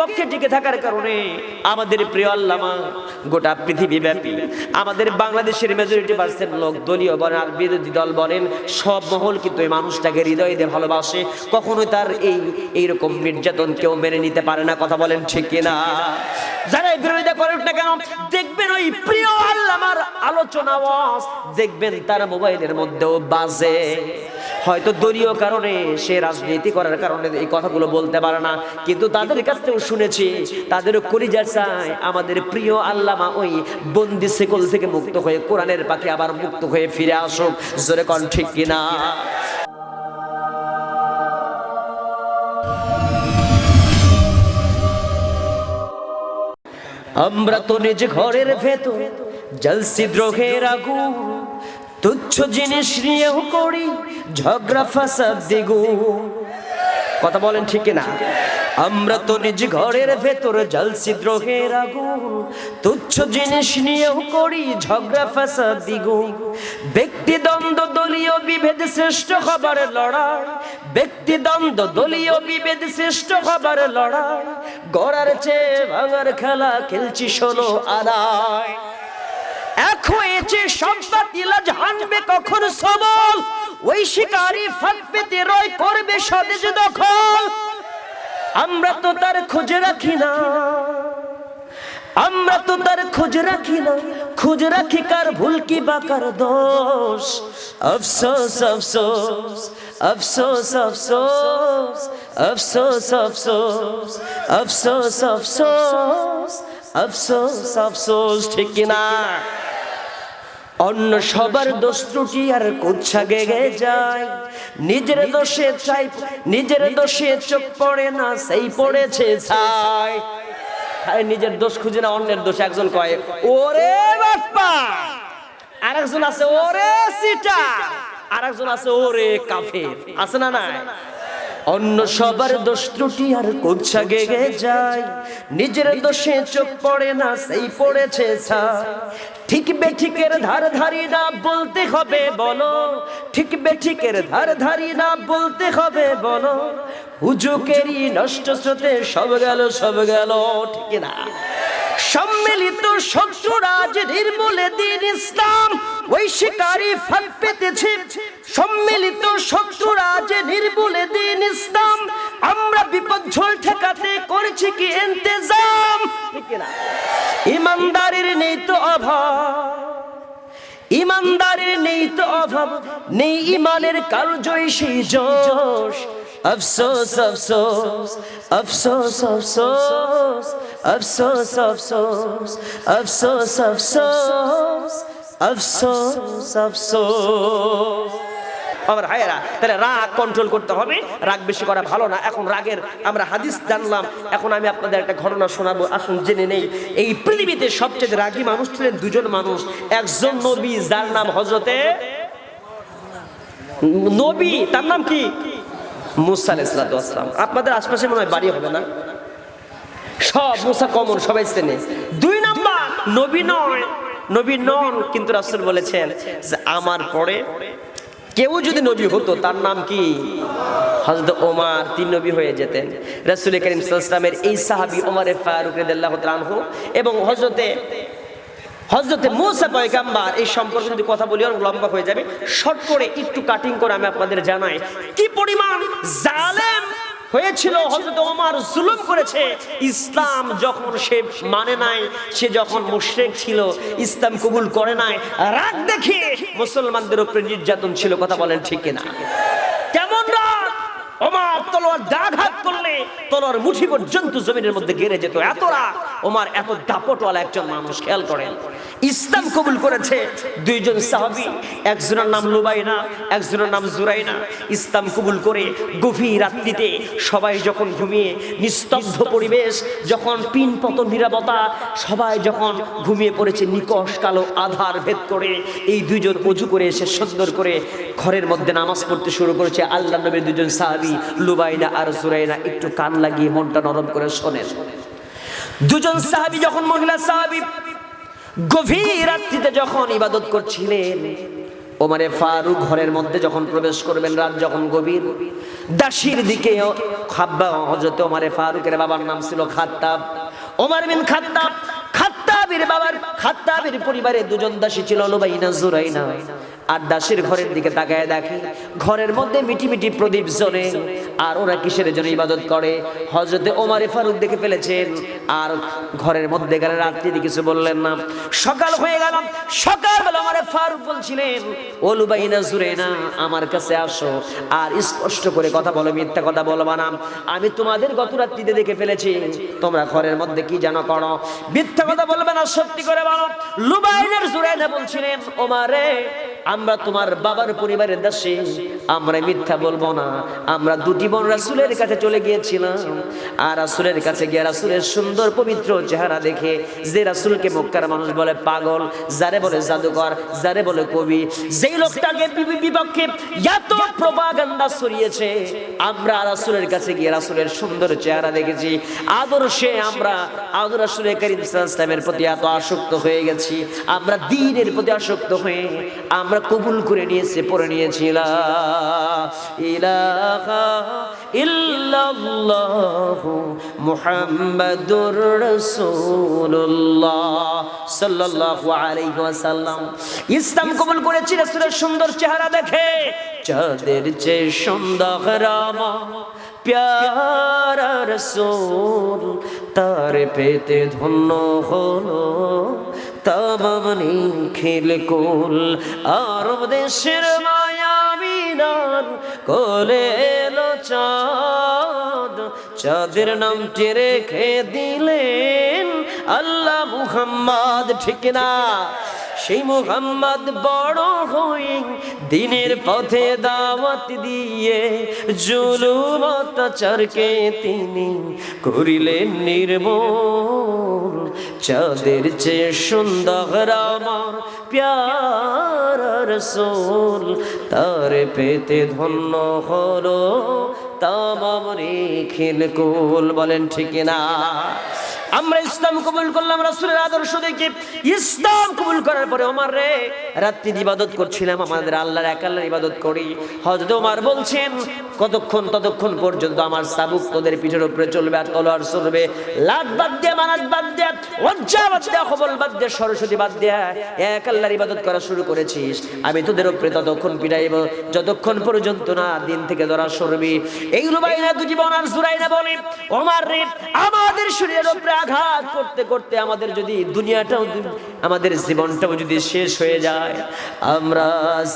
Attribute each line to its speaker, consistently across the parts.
Speaker 1: পক্ষে টিকে থাকার কারণে আমাদের প্রিয় আল্লামা গোটা পৃথিবী ব্যাপী, আমাদের বাংলাদেশের মেজরিটি পার্সেন্ট লোক দলীয় বলেন আর বিরোধী দল বলেন, সব মহল কিন্তু এই মানুষটাকে হৃদয় দিয়ে ভালোবাসে। কখনোই তার এই, এইরকম নির্যাতন কেউ মেনে নিতে পারে না, কথা বলেন ঠিক কিনা? যারা বিরোধিতা করেন না কেন, দেখবেন ওই প্রিয় আল্লামার আলোচনা দেখবেন তার মোবাইলের মধ্যেও বাজে। হয়তো দলীয় কারণে সে রাজনীতি করার কারণে এই কথাগুলো বলতে পারে না। কিন্তু তাদের কাছ থেকেও শুনেছি, তাদেরও কলিজা চায়, আমাদের প্রিয় আল্লামা ওই বন্দি সেকল থেকে মুক্ত হয়ে কোরআনের পাখি আবার মুক্ত হয়ে ফিরে আসুক। জোরে কন, ঠিক কিনা আমরা তো নিজ ঘরের ভেতর জলসি দ্রোহের আগুন, তুচ্ছ জিনিস নিয়েও করি ঝগড়া ফাসাদ দ্বিগুণ কথা বলেন ঠিক না আমরা তো নিজ ঘরের ভেতর জলসি দ্রোহের আগুন। তুচ্ছ জিনিস নিয়েও করি ঝগড়া ফাসাদ ব্যক্তি দ্বন্দ্ব দলীয় বিভেদ শ্রেষ্ঠ হবার লড়াই। ব্যক্তি দ্বন্দ্ব দলীয় বিভেদ শ্রেষ্ঠ হবার লড়াই। গড়ার চেয়ে ভাঙার খেলা খেলছি শোনো আদায়। এক হয়েছে জানবে কখন ওই শিকারি ফাঁক পেতে রয় করবে স্বদেশ দখল আমরা তো তার খোঁজ রাখি না আমরা তো তার খোঁজ রাখি না খোঁজ রাখি কার ভুল কি বা কার দোষ আফসোস আফসোস আফসোস আফসোস আফসোস আফসোস আফসোস আফসোস আফসোস আফসোস ঠিক কিনা অন্য সবার দোষ ত্রুটি আর কুচ্ছা গেগে যায়? নিজের দোষে চাই নিজের দোষে চোখ পড়ে না সেই পড়েছে ছাই। খায় নিজের দোষ খুঁজে না অন্যের দোষ। একজন কয় ওরে বাপ্পা! আরেকজন আছে ওরে সিটা! আরেকজন আছে ওরে কাফের। আছে না না অন্য সবার দোষ ত্রুটি আর কুচ্ছা গেগে যায়। নিজের দোষে চোখ পড়ে না, সেই পড়েছে ঠিক বেঠিকের ধার ধারি না বলতে হবে, বলো। ঠিক বেঠিকের ধার ধারি না বলতে হবে, বলো। হুজুকেরই নষ্ট স্রোতে সব গেল সব গেল, ঠিক না? সম্মিলিত শত্রুরাজ নির্মূলে দিন ইসলাম। ওই শিকারি ফাঁক পেতেছে। সম্মিলিত শত্রুরাজ নির্মূলে দিন ইসলাম। আমরা বিপদ ঝোল ঠেকাতে করেছি কি ইন্তেজাম। ইমানদারির নেই তো অভাব। ইমানদারের নেই তো অভাব। নেই ইমানের কারও জয় সেই জোশ। আফসোস আফসোস আফসোস আফসোস। আফসোস আফসোস আফসোস আফসোস আফসোস আফসোস আমার ভাইয়েরা, তাহলে রাগ কন্ট্রোল করতে হবে। রাগ বেশি করা ভালো না। এখন রাগের আমরা হাদিস জানলাম। এখন আমি আপনাদের একটা ঘটনা শোনাবো। আসুন, জেনে নেই। এই পৃথিবীতে সবচেয়ে রাগী মানুষ ছিলেন দুজন মানুষ। একজন নবী, যার নাম হজরতে নবী। তার নাম কি? মুসা আলাইসালাম আপনাদের আশপাশে মনে হয় বাড়ি হবে না? সব মুসা কমন, সবাই চেনে দুই নাম্বার, নবী নয়। নবী নন কিন্তু রাসূল বলেছেন যে আমার পরে কেউ যদি নবী হতো, তার নাম কি? হজরত ওমার, তিন নবী হয়ে যেতেন। রাসূল করিম সাল্লামের এই সাহাবী ওমারে ফারুক রাদিয়াল্লাহু তাআলা এবং হজরতে হজরতে মুসা পয়গাম্বার, এই সম্পর্কে যদি কথা বলি, অনেক লম্বা হয়ে যাবে। শর্ট করে, একটু কাটিং করে আমি আপনাদের জানাই। কি পরিমাণ জালেম হয়েছিল হজরত ওমর জুলুম করেছে। ইসলাম যখন সে মানে নাই সে যখন মুশরিক ছিল ইসলাম কবুল করে নাই। রাগ দেখিয়ে মুসলমানদের উপরে নির্যাতন ছিল কথা বলেন ঠিক রাগ ওমার তলোয়ার দাঘাত করলে তলোয়ার মুঠি জমিনের মধ্যে যেত। ওমার এত দাপটওয়ালা একজন মানুষ, খেয়াল ইসলাম কবুল করেছে দুইজন সাহাবী, একজনের নাম একজনের নাম জুরাইনা। কবুল করে গভীর রাত্রিতে সবাই যখন ঘুমিয়ে, নিস্তব্ধ পরিবেশ, যখন পিন পতন নিরাপত্তা, সবাই যখন ঘুমিয়ে পড়েছে নিকশ কালো আধার ভেদ করে, এই দুইজন অজু করে এসে সুন্দর করে ঘরের মধ্যে নামাজ পড়তে শুরু করেছে। আল্লাহ নবীর দুজন সাহাবী লুবাইনা আর জুরাইনা একটু কান লাগিয়ে মনটা নরম করে শোনেন। দুজন সাহাবী যখন মহিলা সাহাবী গভীর রাত্রিতে যখন ইবাদত করছিলেন, ওমারে ফারুক ঘরের মধ্যে যখন প্রবেশ করবেন, রাত যখন গভীর, দাসির দিকে খাব্বা হজরত ওমারে ফারুকের বাবার নাম ছিল খাত্তাব। ওমার বিন খাত্তাব, খাত্তাবের বাবার, খাত্তাবের পরিবারে দুজন দাসী ছিল, লুবাইনা, জুরাইনা। আর দাসের ঘরের দিকে তাকায় দেখে, ঘরের মধ্যে মিটি মিটি প্রদীপ জ্বলে। আর ওরা কিসের জন্য ইবাদত করে? হজরতে ওমারে ফারুক দেখে ফেলেছেন। আর ঘরের মধ্যে গেলে রাত্রি কিছু বললেন না। সকাল হয়ে গেল সকালবেলা আমারে ফারুক বলছিলেন, ও লুবাইনা, জুরাইনা, আমার কাছে আসো। আর স্পষ্ট করে কথা বলো, মিথ্যা কথা বলবা না। আমি তোমাদের গত রাত্রিতে দেখে ফেলেছি। তোমরা ঘরের মধ্যে কি জানো করো? মিথ্যা কথা বলবে না, সত্যি করে বলো। লুবাইনের জুরাইনা বলছিলেন, ওমারে আমরা তোমার বাবার পরিবারের দাসী। আমরা মিথ্যা বলব না। আমরা দুটি বোন রাসুলের কাছে চলে গিয়েছিলাম। আর রাসুলের কাছে গিয়ে রাসুলের সুন্দর পবিত্র চেহারা দেখে যে রাসুলকে মক্কার মানুষ বলে পাগল, যারে বলে জাদুকর, যারে বলে কবি, যেই লোকটাকে বিপক্ষে এত প্রপাগান্ডা ছড়িয়েছে, আমরা রাসুলের কাছে গিয়ে রাসুলের সুন্দর চেহারা দেখেছি। আদর্শে আমরা আদর করিম ইসলামের প্রতি এত আসক্ত হয়ে গেছি। আমরা দিনের প্রতি আসক্ত হয়ে আমরা কবুল করে নিয়েছে, পড়ে নিয়েছিলাম। ইলাহা ইল্লাল্লাহু মুহাম্মাদুর রাসূলুল্লাহ সাল্লাল্লাহু আলাইহি ওয়াসাল্লাম। ইসলাম কবুল করেছি রাসূলের সুন্দর চেহারা দেখে। চাঁদের চেয়ে সুন্দর রামা প্যারা রসুল তার পেতে ধন্য হলো তামাম নিখিল কুল। আরব দেশের মায়ামিনার কোলে এলো চাঁদ। চাঁদের নামটি রেখে দিলেন আল্লাহ মুহাম্মদ, ঠিক না? সেই মুহাম্মদ বড় হয়ে দিনের পথে দাওয়াত দিয়ে জুলুম অত্যাচারকে তিনি করিলেন নির্মূল। চাঁদের চেয়ে সুন্দর আমার প্যার সোল তার পেতে ধন্য হলো তামাম খিল কুল। বলেন ঠিক না আমরা ইসলাম কবুল করলাম, রাসূলের আদর্শ দেখে। ইসলাম কবুল করার পরে ওমর রে, রাত্রি ইবাদত করছিলাম, আমাদের আল্লাহর এক আল্লাহর ইবাদত করি। হযরত ওমর বলছেন, কতক্ষণ ততক্ষণ পর্যন্ত আমার সাবুক তোদের পিঠের উপরে চলবে আর তলোয়ার চলবে লাত বাদ দিয়ে মানাত বাদ দিয়ে লজ্জা বাদ দিয়ে খবল বাদ দিয়ে সরস্বতী বাদ দিয়ে এক আল্লাহর ইবাদত করা শুরু করেছিস। আমি তোদের উপরে ততক্ষণ পিটাইব, যতক্ষণ পর্যন্ত না দিন থেকে ধরা সরবি। এই রুবাইনা দুটি বনার জুরাইনা বলে, ওমার রে, আমাদের শরীরের উপরে আঘাত করতে করতে আমাদের যদি দুনিয়াটাও আমাদের জীবনটাও যদি শেষ হয়ে যায়, আমরা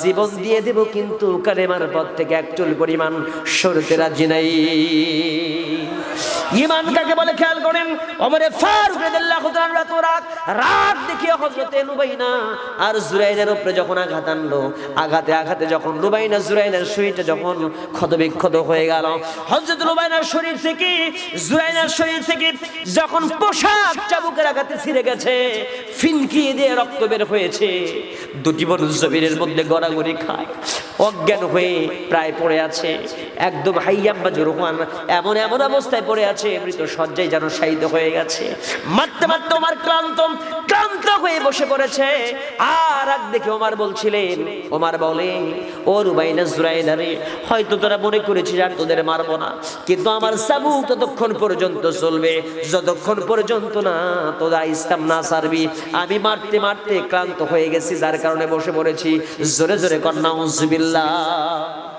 Speaker 1: জীবন দিয়ে দেব কিন্তু কালেমার পথ থেকে একচুল পরিমাণ সরতে রাজি নাই। ইমান কাকে বলে খেয়াল করেন? ওমরে ফারুক রাদিয়াল্লাহু তাআলা তো রাগ রাগ দেখিয়ে হযরতে লুবাইনা আর জুরাইনের উপরে যখন আঘাত আনলো, আঘাতে আঘাতে যখন লুবাইনা জুরাইনের শরীরটা যখন ক্ষতবিক্ষত হয়ে গেল, হযরত লুবাইনার শরীর থেকে জুরাইনার শরীর থেকে যখন পোশাক চাবুকের আঘাতে ছিঁড়ে গেছে, ফিনকি দিয়ে রক্ত বের হয়েছে, দুটি বোন জমিনের মধ্যে গড়াগড়ি খায়। অজ্ঞান হয়ে প্রায় পড়ে আছে। একদম হাইয়াম্বা জোরহান এমন এমন অবস্থায় পড়ে আছে, মৃত সজ্জায় যেন শায়িত হয়ে গেছে। মারতে মারতে ওমার ক্লান্ত ক্লান্ত হয়ে বসে পড়েছে। আর এক দেখে ওমার বলছিলেন, ওমার বলে, ও রুবাইনা জুরাইনা রে, হয়তো তোরা মনে করেছিস আর তোদের মারবো না। কিন্তু আমার সাবু ততক্ষণ পর্যন্ত চলবে, যতক্ষণ পর্যন্ত না তোরা ইসলাম না সারবি। আমি মারতে মারতে ক্লান্ত হয়ে গেছি, যার কারণে বসে পড়েছি। জোরে জোরে কন্যা উজবিল্লাহ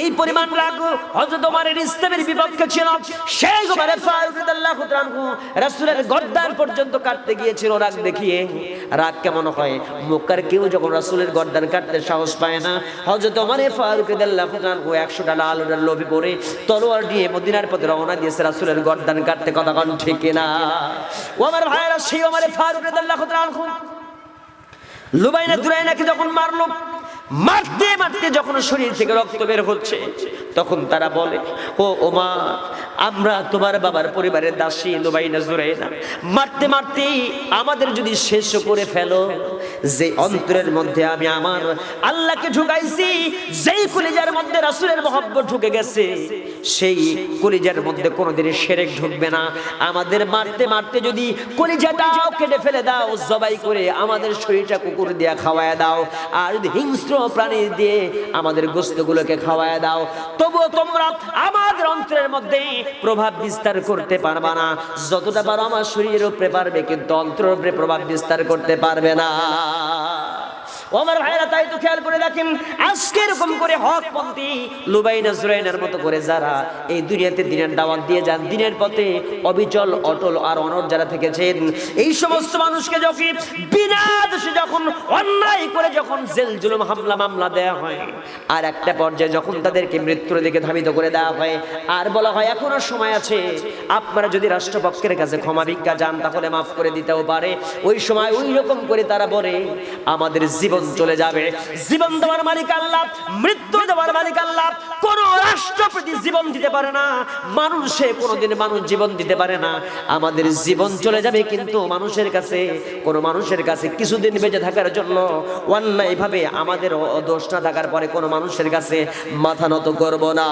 Speaker 1: এই পরিমাণ রাগ হযরত ওমরের ইসলামের বিপক্ষে ছিল। সেই ওমরে ফারুক রাদিয়াল্লাহু তাআলা রাসূলের গর্দান পর্যন্ত কাটতে গিয়েছিল রাগ দেখিয়ে। রাগ কেমন হয়? মক্কার কেউ যখন রাসূলের গর্দান কাটতে সাহস পায় না, হযরত ওমরে ফারুক রাদিয়াল্লাহু তাআলা 100 টাকা আলুর লোভে পড়ে তলোয়ার নিয়ে মদিনার পথে রওনা দিয়েছে রাসূলের গর্দান কাটতে। কথা কোন ঠিক না ওমর ভাইরা সেই ওমরে ফারুক রাদিয়াল্লাহু তাআলা লুবাইনা দুরাইনাকে যখন মারলো মারতে মারতে যখন শরীর থেকে রক্ত বের হচ্ছে তখন তারা বলে, ও ওমা, আমরা তোমার বাবার পরিবারের দাসী লুবাইনা জুরাইনা মারতে মারতে আমাদের যদি শেষ করে ফেলো, যে অন্তরের মধ্যে আমি আমার আল্লাহকে ঢুকাইছি, যেই কলিজার মধ্যে রাসূলের মহব্বত ঢুকে গেছে, সেই কলিজার মধ্যে কোনোদিন সেরেক ঢুকবে না। আমাদের মারতে মারতে যদি কলিজাটাও কেটে ফেলে দাও, জবাই করে আমাদের শরীরটা কুকুর দিয়ে খাওয়ায় দাও। আর যদি হিংস্র প্রাণী দিয়ে আমাদের গোস্তগুলোকে খাওয়ায় দাও তবুও তোমরা আমাদের অন্তরের মধ্যে প্রভাব বিস্তার করতে পারবা না। যতটা পারো আমার শরীরের উপরে পারবে, কিন্তু অন্তরের উপরে প্রভাব বিস্তার করতে পারবে না। ও আমার ভাইরা, তাই তো খেয়াল করে দেখেন আজকে এরকম করে হকপন্থী লুবাইনা জুরাইনার মতো করে যারা এই দুনিয়াতে দিনের দাওয়াত দিয়ে যান, দিনের পথে অবিচল, অটল আর অনর যারা থেকেছেন, এই সমস্ত মানুষকে যখন বিনা দোষে যখন অন্যায় করে যখন জেল জুলুম হামলা মামলা দেয়া হয়, আর একটা পর্যায়ে যখন তাদেরকে মৃত্যুর দিকে ধাবিত করে দেওয়া হয়, আর বলা হয় এখনও সময় আছে, আপনারা যদি রাষ্ট্রপক্ষের কাছে ক্ষমা ভিক্ষা যান তাহলে মাফ করে দিতেও পারে, ওই সময় ওই রকম করে তারা বলে, আমাদের জীবন চলে যাবে। জীবন দেওয়ার মালিক আল্লাহ, মৃত্যু দেওয়ার মালিক আল্লাহ। কোন রাষ্ট্রপতি জীবন দিতে পারে না, মানুষে কোনোদিন মানুষ জীবন দিতে পারে না। আমাদের জীবন চলে যাবে কিন্তু মানুষের কাছে, কোনো মানুষের কাছে কিছুদিন বেঁচে থাকার জন্য অন্যায়ভাবে আমাদের দোষ না থাকার পরে কোনো মানুষের কাছে মাথা নত করব না।